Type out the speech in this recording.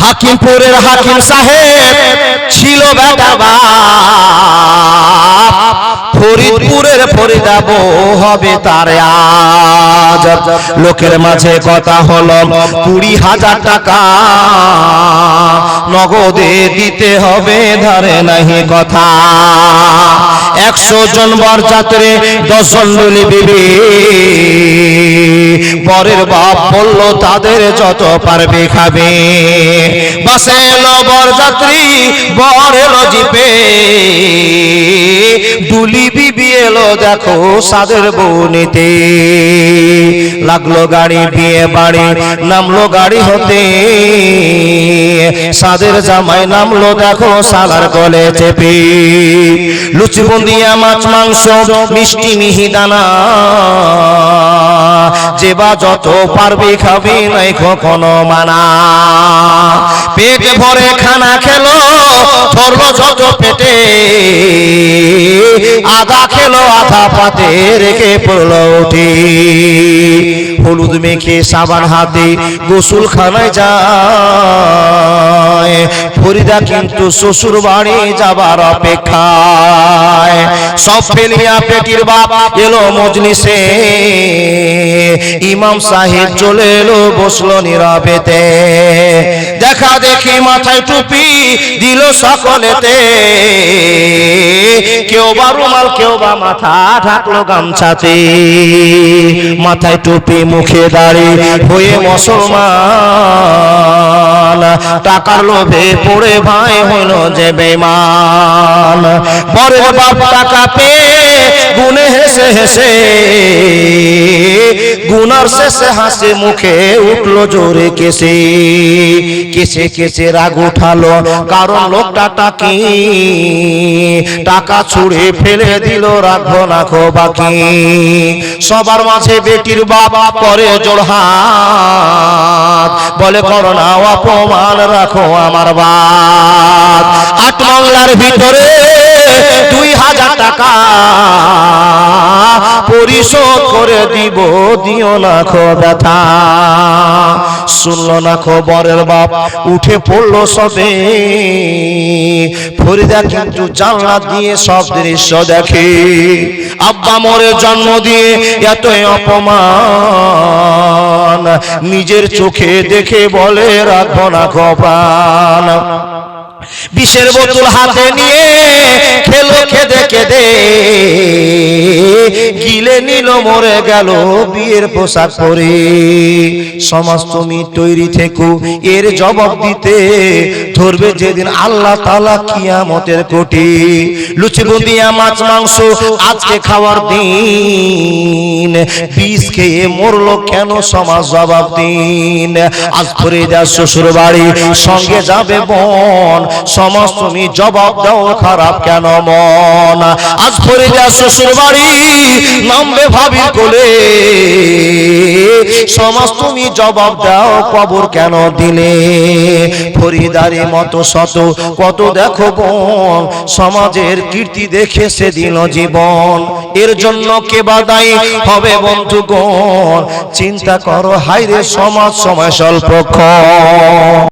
হাকিমপুরের হাকিম সাহেব ছিল বেটা বাপ। ফরিদপুরের ফরিদা বউ হবে তার আজ। লোকের মাঝে কথা হলো, কুড়ি হাজার টাকা নগদে দিতে হবে, ধারে নাহি কথা। একশো জন বরযাত্রী দশ জন লুলি বিবি। পরের বাপ বলল, তাদের যত পারবে খাবে। বাসে এলো বরযাত্রী, বর এলো জিপে। দুলি বিবি এলো, দেখো সাদের বউনিতে। লাগল গাড়ি, বিয়ে বাড়ি, নামলো গাড়ি হতে। সাদের জামাই নামলো, দেখো সালার গলে চেপে। লুচি বুন্দিয়া মাছ, মাংস, মিষ্টি, মিহি দানা। যে বা যত পারবে খাবে নাই কখনো মানা। পেট ভরে খানা খেলো, ধরলো যত পেটে। আধা খেলো আধা পাতে, রেখে পড়ল উঠে। হলুদ মেখে সাবান হাতে গোসল খানায় যায়। ফরিদা কিন্তু শ্বশুর বাড়ি যাবার অপেক্ষায়। সব ফেলিয়া পেটির বাপ এলো মজলিসে। ইমাম সাহেব চলে এলো, বসল নীরবেতে দেখা দেখি মাথায় টুপি দিল সকলেতে। কেউ বা রুমাল, কেউ বা মাথা ঢাকলো গামছাতে। মাথায় টুপি, মুখে দাড়ি, হয়ে মুসলমান। টাকার লোভে পড়ে ভাই হলো যে বেমান বরের বাপ টাকা পেয়ে গুনে হেসে হেসে। গুনার শেষে হাসি মুখে উঠল জোরে কেসে কেসে কেসে রাগ উঠালো, কারণ লোকটা টাকি। টাকা ছুড়ে ফেলে দিল রাখব না বাকি। সবার মাঝে বেটির বাবা করে জোড় হাত। বলে করো না অপমান রাখো আমার বাদ আট বাংলার ভিতরে দুই হাজার টাকা। পরিশোধ করে দিব, দিও না খো ব্যথা। শুনলো না খবরের বাপ, উঠে পড়ল সবে। ফরিদা কিন্তু জানলা দিয়ে সব দৃশ্য দেখে। আব্বা মরে জন্ম দিয়ে এতই অপমান। নিজের চোখে দেখে বলে, রাখব না খপান বিষের বোতল হাতে নিয়ে খেলো খেদে খেদে। গিলে নিল, মরে গেল বিয়ের পোশাক পরে। সমাজ তুমি তৈরি থেকো, এর জবাব দিতে। ধরবে যেদিন আল্লাহ তালা কিয়ামতের কোটি। লুচি বুন্দিয়া, মাছ, মাংস আজকে খাওয়ার দিন। বিষ খেয়ে মরলো কেন সমাজ জবাব দিন। আজ করে যা শ্বশুর বাড়ি সঙ্গে যাবে বোন সমাজ তুমি জবাব দাও, খারাপ কেন মন? আজ করে যা শ্বশুর বাড়ি নামবে ভাবির কোলে। সমাজ তুমি জবাব দাও, কবর কেন দিলে? ফরিদারি মতো শত, কত দেখো বোন, সমাজের কীর্তি দেখে সে দিল জীবন। এর জন্য কে বাদাই হবে বন্ধুগণ চিন্তা করো হাইরে সমাজ সময় স্বল্পক্ষণ